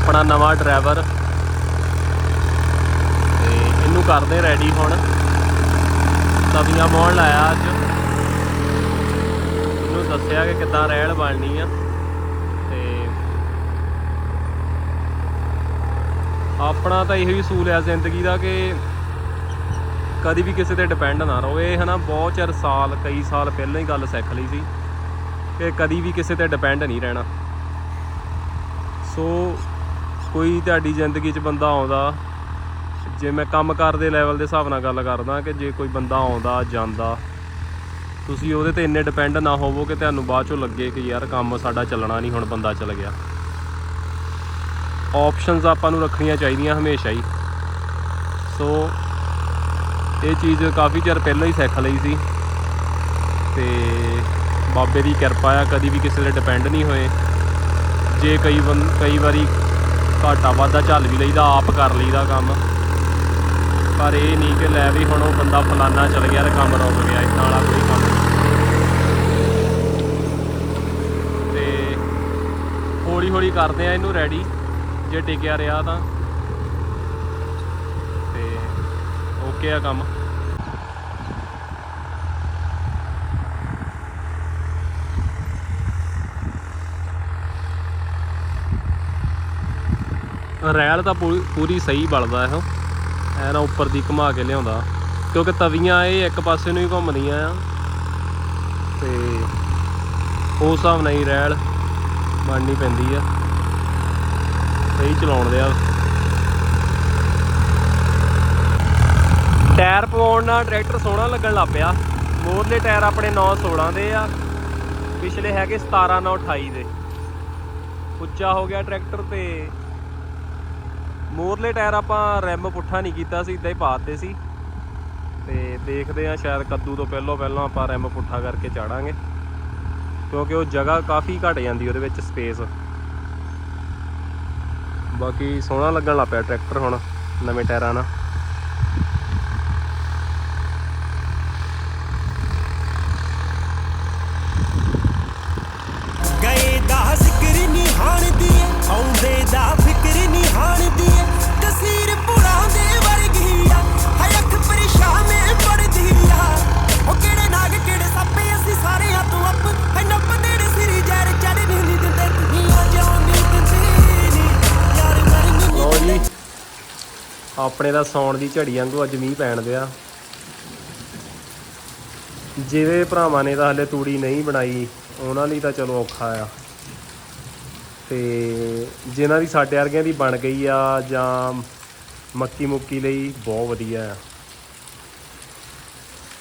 ਆਪਣਾ ਨਵਾਂ ਡਰਾਈਵਰ। ਤੇ ਇਹਨੂੰ ਕਰਦੇ ਰੈਡੀ ਹੁਣ। ਤਵੀਆਂ ਮੋੜ ਲਾਇਆ ਅੱਜ। ਇਹਨੂੰ ਦੱਸਿਆ ਕਿ ਕਿੱਦਾਂ ਰਹਿਲ ਬਣਨੀ ਆ। ਤੇ ਆਪਣਾ ਤਾਂ ਇਹੋ ਹੀ ਅਸੂਲ ਆ ਜ਼ਿੰਦਗੀ ਦਾ ਕਿ ਕਦੀ ਵੀ ਕਿਸੇ ਤੇ ਡਿਪੈਂਡ ਨਾ ਰਹੋ ਇਹ ਹਨਾ ਬਹੁਤ ਚਿਰ ਸਾਲ, ਕਈ ਸਾਲ ਪਹਿਲਾਂ ਹੀ ਗੱਲ ਸਿੱਖ ਲਈ ਸੀ ਕਿ ਕਦੀ ਵੀ ਕਿਸੇ ਤੇ ਡਿਪੈਂਡ ਨਹੀਂ ਰਹਿਣਾ। ਸੋ ਕੋਈ ਤੁਹਾਡੀ ਜ਼ਿੰਦਗੀ 'ਚ ਬੰਦਾ ਆਉਂਦਾ, ਜੇ ਮੈਂ ਕੰਮਕਾਰ ਦੇ ਲੈਵਲ ਦੇ ਹਿਸਾਬ ਨਾਲ ਗੱਲ ਕਰਦਾ ਕਿ ਜੇ ਕੋਈ ਬੰਦਾ ਆਉਂਦਾ, ਜਾਂਦਾ, ਤੁਸੀਂ ਉਹਦੇ ਤੇ ਇੰਨੇ ਡਿਪੈਂਡ ਨਾ ਹੋਵੋ ਕਿ ਤੁਹਾਨੂੰ ਬਾਅਦ ਚੋਂ ਲੱਗੇ ਕਿ ਯਾਰ ਕੰਮ ਸਾਡਾ ਚੱਲਣਾ ਨਹੀਂ, ਹੁਣ ਬੰਦਾ ਚੱਲ ਗਿਆ। ਆਪਸ਼ਨਸ ਆਪਾਂ ਨੂੰ ਰੱਖਣੀਆਂ ਚਾਹੀਦੀਆਂ ਹਮੇਸ਼ਾ ਹੀ। ਸੋ ਇਹ ਚੀਜ਼ ਕਾਫੀ ਚਿਰ ਪਹਿਲਾਂ ਹੀ ਸਿੱਖ ਲਈ ਸੀ। ਤੇ ਬਾਬੇ ਦੀ ਕਿਰਪਾ ਆ, ਕਦੀ ਵੀ ਕਿਸੇ ਤੇ ਡਿਪੈਂਡ ਨਹੀਂ ਹੋਏ। ਜੇ ਕਈ ਬੰ, ਕਈ ਵਾਰੀ ਘਾਟਾ ਵਾਧਾ ਝੱਲ ਵੀ ਲਈਦਾ, ਆਪ ਕਰ ਲਈਦਾ ਕੰਮ। ਪਰ ਇਹ ਨਹੀਂ ਕਿ ਲੈ ਵੀ ਹੁਣ ਉਹ ਬੰਦਾ ਫਲਾਨਾ ਚਲ ਗਿਆ ਤੇ ਕੰਮ ਰੁਕ ਗਿਆ ਇਦਾਂ ਵਾਲਾ ਕੋਈ ਕੰਮ ਨਹੀਂ। ਤੇ ਹੌਲੀ ਹੌਲੀ ਕਰਦੇ ਆ ਇਹਨੂੰ ਰੈਡੀ ਜੇ ਟਿਕਿਆ ਰਿਹਾ ਤਾਂ। ਤੇ ਓਕੇ ਆ ਕੰਮ। ਰੈਲ ਤਾਂ ਪੂਰੀ- ਪੂਰੀ ਸਹੀ ਬਲਦਾ ਇਹੋ। ਐ ਨਾ ਉੱਪਰ ਦੀ ਘੁਮਾ ਕੇ ਲਿਆਉਂਦਾ। ਕਿਉਂਕਿ ਤਵੀਆਂ ਇਹ ਇੱਕ ਪਾਸੇ ਨੂੰ ਹੀ ਘੁੰਮਦੀਆਂ ਆ। ਤੇ ਉਸ ਹਿਸਾਬ ਨਾਲ ਹੀ ਰੈਲ ਬਣਨੀ ਪੈਂਦੀ ਆ। ਸਹੀ ਚਲਾਉਣ ਦੇ ਆ ਟਾਇਰ ਪਵਾਉਣ ਨਾਲ ਟਰੈਕਟਰ ਸੋਹਣਾ ਲੱਗਣ ਲੱਗ ਪਿਆ। ਮੋਰਲੇ ਟਾਇਰ ਆਪਣੇ 9 16 ਦੇ ਆ। ਪਿਛਲੇ ਹੈਗੇ 17 9 28 ਦੇ। ਉੱਚਾ ਹੋ ਗਿਆ ਟਰੈਕਟਰ ਤੇ ਮੋਰਲੇ ਟਾਇਰ ਆਪਾਂ ਰਿਮ ਪੁੱਠਾ ਨਹੀਂ ਕੀਤਾ ਸੀ, ਇਦਾਂ ਹੀ ਪਾਤੇ ਸੀ। ਤੇ ਦੇਖਦੇ ਆ ਸ਼ਾਇਦ ਕੱਦੂ ਤੋਂ ਪਹਿਲਾਂ ਪਹਿਲਾਂ ਆਪਾਂ ਰਿਮ ਪੁੱਠਾ ਕਰਕੇ ਚਾੜਾਂਗੇ। ਕਿਉਂਕਿ ਉਹ ਜਗ੍ਹਾ ਕਾਫੀ ਘਟ ਜਾਂਦੀ ਉਹਦੇ ਵਿੱਚ ਸਪੇਸ ਬਾਕੀ ਸੋਹਣਾ ਲੱਗਣ ਲੱਗ ਪਿਆ ਟਰੈਕਟਰ ਹੁਣ, ਨਵੇਂ ਟਾਇਰਾਂ ਨਾਲ। ਗਏ ਦਾ ਜ਼ਿਕਰ ਨਹੀਂ ਹਾਣਦੀ ਏ ਆਉਂਦੇ ਦਾ ਫਿਕਰ ਨਹੀਂ ਹਾਣਦੀ। ਏ ਆਪਣੇ ਦਾ ਸੌਣ ਦੀ ਝੜੀ ਵਾਂਗੂ ਅੱਜ ਮੀਂਹ ਪੈਣ ਦਿਆ। ਜਿਵੇਂ ਭਰਾਵਾਂ ਨੇ ਤਾਂ ਹਲੇ ਤੂੜੀ ਨਹੀਂ ਬਣਾਈ, ਉਹਨਾਂ ਲਈ ਤਾਂ ਚਲੋ ਔਖਾ ਆ। ਤੇ ਜਿਨ੍ਹਾਂ ਦੀ ਸਾਡੇ ਵਰਗਿਆਂ ਦੀ ਬਣ ਗਈ ਆ ਜਾਂ ਮੱਕੀ ਮੁੱਕੀ ਲਈ ਬਹੁਤ ਵਧੀਆ ਆ।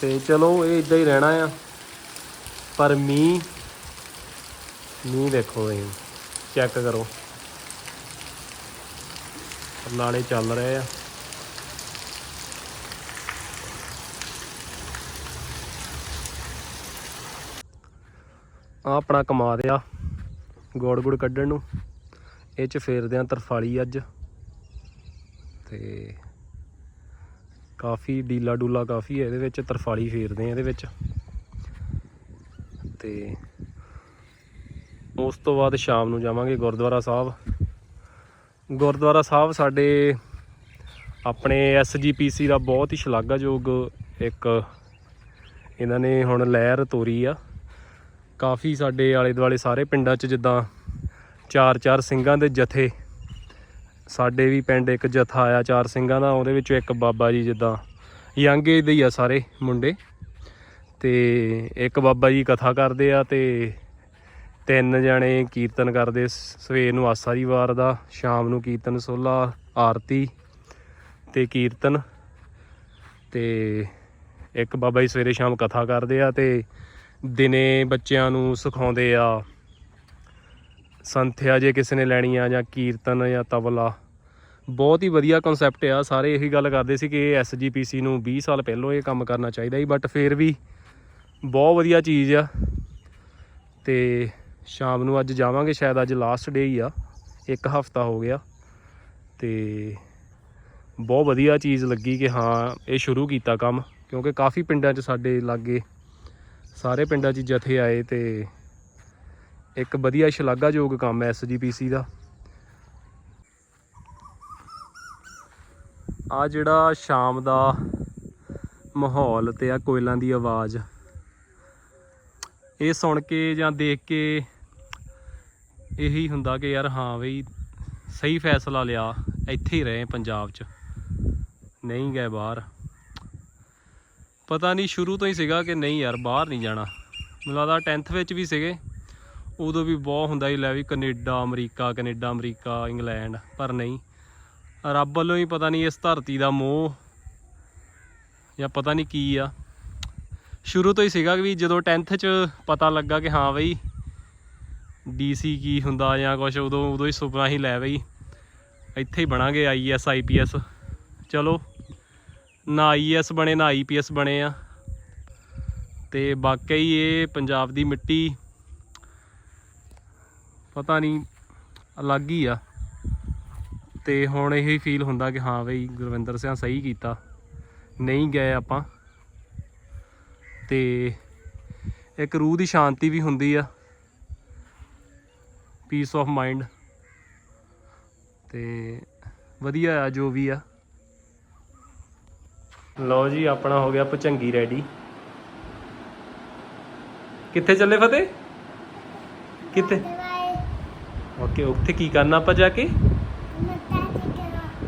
ਤੇ ਚਲੋ ਇਹ ਇਦਾਂ ਹੀ ਰਹਿਣਾ ਆ। ਪਰ ਮੀਂਹ ਮੀਂਹ ਦੇਖੋ ਇਹ ਚੈੱਕ ਕਰੋ। ਨਾਲੇ ਚੱਲ ਰਹੇ ਆ। ਆ ਆਪਣਾ ਕਮਾ ਦਿਆ ਗੋੜ ਗੁੜ ਕੱਢਣ ਨੂੰ। ਇਹ ਚ ਫੇਰਦੇ ਆ ਤਰਫਾਲੀ ਅੱਜ। ਤੇ ਕਾਫੀ ਡੀਲਾ ਡੂਲਾ ਕਾਫੀ ਹੈ ਇਹਦੇ ਵਿੱਚ ਤਰਫਾਲੀ ਫੇਰਦੇ ਆ ਇਹਦੇ ਵਿੱਚ। ਤੇ ਉਸ ਤੋਂ ਬਾਅਦ ਸ਼ਾਮ ਨੂੰ ਜਾਵਾਂਗੇ ਗੁਰਦੁਆਰਾ ਸਾਹਿਬ। ਗੁਰਦੁਆਰਾ ਸਾਹਿਬ ਸਾਡੇ ਆਪਣੇ ਐਸਜੀਪੀਸੀ ਦਾ ਬਹੁਤ ਹੀ ਸ਼ਲਾਘਾਯੋਗ ਇੱਕ ਇਹਨਾਂ ਨੇ ਹੁਣ ਲਹਿਰ ਤੋਰੀ ਆ। ਕਾਫੀ ਸਾਡੇ ਆਲੇ ਦੁਆਲੇ ਸਾਰੇ ਪਿੰਡਾਂ 'ਚ ਜਿੱਦਾਂ ਚਾਰ ਚਾਰ ਸਿੰਘਾਂ ਦੇ ਜਥੇ। ਸਾਡੇ ਵੀ ਪਿੰਡ ਇੱਕ ਜਥਾ ਆਇਆ ਚਾਰ ਸਿੰਘਾਂ ਦਾ, ਉਹਦੇ ਵਿੱਚੋਂ ਇੱਕ ਬਾਬਾ ਜੀ ਜਿੱਦਾਂ ਯੰਗ ਏਜ ਦੇ ਹੀ ਆ ਸਾਰੇ ਮੁੰਡੇ। ਤੇ ਇੱਕ ਬਾਬਾ ਜੀ ਕਥਾ ਕਰਦੇ ਆ ਤੇ ਤਿੰਨ ਜਣੇ ਕੀਰਤਨ ਕਰਦੇ ਸਵੇਰ ਨੂੰ ਆਸਾ ਦੀ ਵਾਰ ਦਾ, ਸ਼ਾਮ ਨੂੰ ਕੀਰਤਨ ਸੋਲਾ, ਆਰਤੀ ਤੇ ਕੀਰਤਨ। ਤੇ ਇੱਕ ਬਾਬਾ ਜੀ ਸਵੇਰੇ ਸ਼ਾਮ ਕਥਾ ਕਰਦੇ ਆ ਤੇ ਦਿਨੇ ਬੱਚਿਆਂ ਨੂੰ ਸਿਖਾਉਂਦੇ ਆ। ਸੰਥਿਆ ਜੇ ਕਿਸੇ ਨੇ ਲੈਣੀ ਆ ਜਾਂ ਕੀਰਤਨ ਜਾਂ ਤਬਲਾ। ਬਹੁਤ ਹੀ ਵਧੀਆ ਕਨਸੈਪਟ ਆ। ਸਾਰੇ ਇਹੀ ਗੱਲ ਕਰਦੇ ਸੀ ਕਿ ਇਹ ਐਸਜੀਪੀਸੀ ਨੂੰ 20 ਸਾਲ ਪਹਿਲਾਂ ਇਹ ਕੰਮ ਕਰਨਾ ਚਾਹੀਦਾ ਸੀ ਬਟ ਫਿਰ ਵੀ ਬਹੁਤ ਵਧੀਆ ਚੀਜ਼ ਆ। ਤੇ ਸ਼ਾਮ ਨੂੰ ਅੱਜ ਜਾਵਾਂਗੇ, ਸ਼ਾਇਦ ਅੱਜ ਲਾਸਟ ਡੇ ਹੀ ਆ। ਇੱਕ ਹਫਤਾ ਹੋ ਗਿਆ। ਤੇ ਬਹੁਤ ਵਧੀਆ ਚੀਜ਼ ਲੱਗੀ ਕਿ ਹਾਂ, ਇਹ ਸ਼ੁਰੂ ਕੀਤਾ ਕੰਮ, ਕਿਉਂਕਿ ਕਾਫੀ ਪਿੰਡਾਂ 'ਚ ਸਾਡੇ ਲਾਗੇ ਸਾਰੇ ਪਿੰਡਾਂ 'ਚ ਜਥੇ ਆਏ ਤੇ ਇੱਕ ਵਧੀਆ ਸ਼ਲਾਘਾਯੋਗ ਕੰਮ ਹੈ ਐਸਜੀਪੀਸੀ ਦਾ। ਆ ਜਿਹੜਾ ਸ਼ਾਮ ਦਾ ਮਾਹੌਲ ਤੇ ਆ ਕੋਇਲਾਂ ਦੀ ਆਵਾਜ਼, ਇਹ ਸੁਣ ਕੇ ਜਾਂ ਦੇਖ ਕੇ ਇਹੀ ਹੁੰਦਾ ਕਿ ਯਾਰ ਹਾਂ ਬਈ ਸਹੀ ਫੈਸਲਾ ਲਿਆ, ਇੱਥੇ ਹੀ ਰਹੇ ਪੰਜਾਬ 'ਚ, ਨਹੀਂ ਗਏ ਬਾਹਰ। ਪਤਾ ਨਹੀਂ ਸ਼ੁਰੂ ਤੋਂ ਹੀ ਸੀਗਾ ਕਿ ਨਹੀਂ ਯਾਰ, ਬਾਹਰ ਨਹੀਂ ਜਾਣਾ। ਮੈਨੂੰ ਲੱਗਦਾ 10th ਵਿੱਚ ਵੀ ਸੀਗੇ। ਉਦੋਂ ਵੀ ਬਹੁਤ ਹੁੰਦਾ ਸੀ, ਲੈ ਵੀ Canada, America Canada, America, England, ਪਰ ਨਹੀਂ। ਰੱਬ ਵੱਲੋਂ ਹੀ ਪਤਾ ਨਹੀਂ ਇਸ ਧਰਤੀ ਦਾ ਮੋਹ, ਜਾਂ ਪਤਾ ਨਹੀਂ ਕੀ ਆ। ਸ਼ੁਰੂ ਤੋਂ ਹੀ ਸੀਗਾ ਵੀ ਜਦੋਂ 10th ਚ ਪਤਾ ਲੱਗਾ ਕਿ ਹਾਂ ਬਈ ਡੀਸੀ ਕੀ ਹੁੰਦਾ ਜਾਂ ਕੁਝ ਉਦੋਂ ਉਦੋਂ ਹੀ ਸੁਪਨਾ ਹੀ ਲੈ ਬਈ, ਇੱਥੇ ਹੀ ਬਣਾਂਗੇ ਆਈਐਸ ਆਈਪੀਐਸ ਚਲੋ ਨਾ ਆਈਐਸ ਬਣੇ, ਨਾ ਆਈਪੀਐਸ ਬਣੇ ਆ। ਤੇ ਵਾਕਈ ਇਹ ਪੰਜਾਬ ਦੀ ਮਿੱਟੀ ਪਤਾ ਨਹੀਂ, ਅਲੱਗ ਹੀ ਆ। ਤੇ ਹੁਣ ਇਹੀ ਫੀਲ ਹੁੰਦਾ ਕਿ ਹਾਂ ਬਈ ਗੁਰਵਿੰਦਰ ਸਿੰਘ ਸਹੀ ਕੀਤਾ, ਨਹੀਂ ਗਏ ਆਪਾਂ। ਤੇ ਇੱਕ ਰੂਹ ਦੀ ਸ਼ਾਂਤੀ ਵੀ ਹੁੰਦੀ ਆ ਪੀਸ ਆਫ ਮਾਈਂਡ ਤੇ ਵਧੀਆ ਆ ਜੋ ਵੀ ਆ। ਲਓ ਜੀ, ਆਪਣਾ ਹੋ ਗਿਆ ਪਚੰਗੀ ਰੈਡੀ ਕਿੱਥੇ ਚੱਲੇ ਫਤਿਹ? ਕਿੱਥੇ? ਓਕੇ ਉੱਥੇ ਕੀ ਕਰਨਾ ਆਪਾਂ ਜਾ ਕੇ?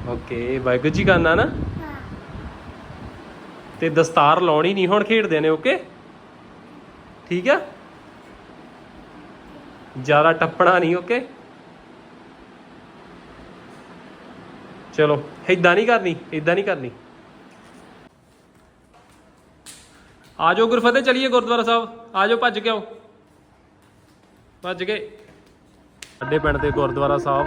ਓਕੇ ਵਾਹਿਗੁਰੂ ਜੀ ਕਰਨਾ ਨਾ? ਤੇ ਦਸਤਾਰ ਲਾਉਣੀ ਨਹੀਂ, ਹੁਣ ਖੇਡਦੇ ਨੇ ਓਕੇ ਠੀਕ ਆ? ਜ਼ਿਆਦਾ ਟੱਪਣਾ ਨਹੀਂ ਓਕੇ ਚਲੋ ਇਦਾਂ ਨਹੀਂ ਕਰਨੀ ਇਦਾਂ ਨਹੀਂ ਕਰਨੀ। ਆ ਜਾਓ ਗੁਰਫਤਿਹ ਚਲੀਏ ਗੁਰਦੁਆਰਾ ਸਾਹਿਬ। ਆ ਜਾਓ, ਭੱਜ ਕੇ ਆਓ। ਭੱਜ ਕੇ। ਸਾਡੇ ਪਿੰਡ ਦੇ ਗੁਰਦੁਆਰਾ ਸਾਹਿਬ।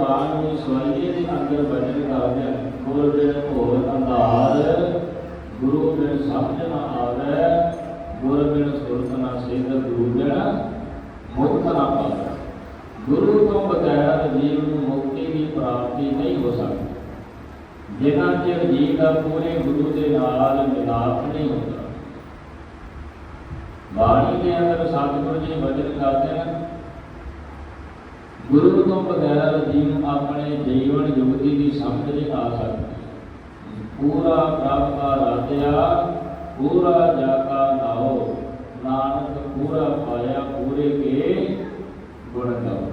ਪਾਠ ਨੂੰ ਸਵਰਗੀ ਦੇ ਅੰਦਰ ਬਚਨ ਕਰਦੇ ਗੁਰ ਬਿਨ ਘੋਰ ਅੰਧਾਰ। ਗੁਰੂ ਬਿਨ ਸਮਝ ਨਾ ਆਵੇ, ਗੁਰ ਬਿਨ ਸੁਰਤ ਨਾ ਸਿੱਧ ਗੁਰੂ ਬਿਨ ਮੁਕਤ ਨਾ ਪਾਵੇ। ਗੁਰੂ ਤੋਂ ਬਗੈਰ ਜੀਵ ਨੂੰ ਮੁਕਤੀ ਦੀ ਪ੍ਰਾਪਤੀ ਨਹੀਂ ਹੋ ਸਕਦੀ। ਜਿਨ੍ਹਾਂ ਚਿਰ ਜੀਵ ਦਾ ਪੂਰੇ ਗੁਰੂ ਦੇ ਨਾਲ ਮਿਲਾਪ ਨਹੀਂ ਹੁੰਦਾ। ਬਾਣੀ ਦੇ ਅੰਦਰ ਸਤਿਗੁਰੂ ਜੀ ਵਚਨ ਕਰਦੇ ਹਨ ਗੁਰੂ ਤੋਂ ਬਗੈਰ ਜੀਵ ਆਪਣੇ ਜੀਵਨ ਯੁਗਤੀ ਦੀ ਸਮਝ ਨਹੀਂ ਆ ਸਕਦੀ। ਪੂਰਾ ਪ੍ਰਭ ਕਾ ਰਾਤਿਆ ਪੂਰਾ ਜਾ ਕਾ ਨਾਨਕ ਪੂਰਾ ਪਾਇਆ, ਪੂਰੇ ਕੇ ਗੁਣ ਗਾਓ।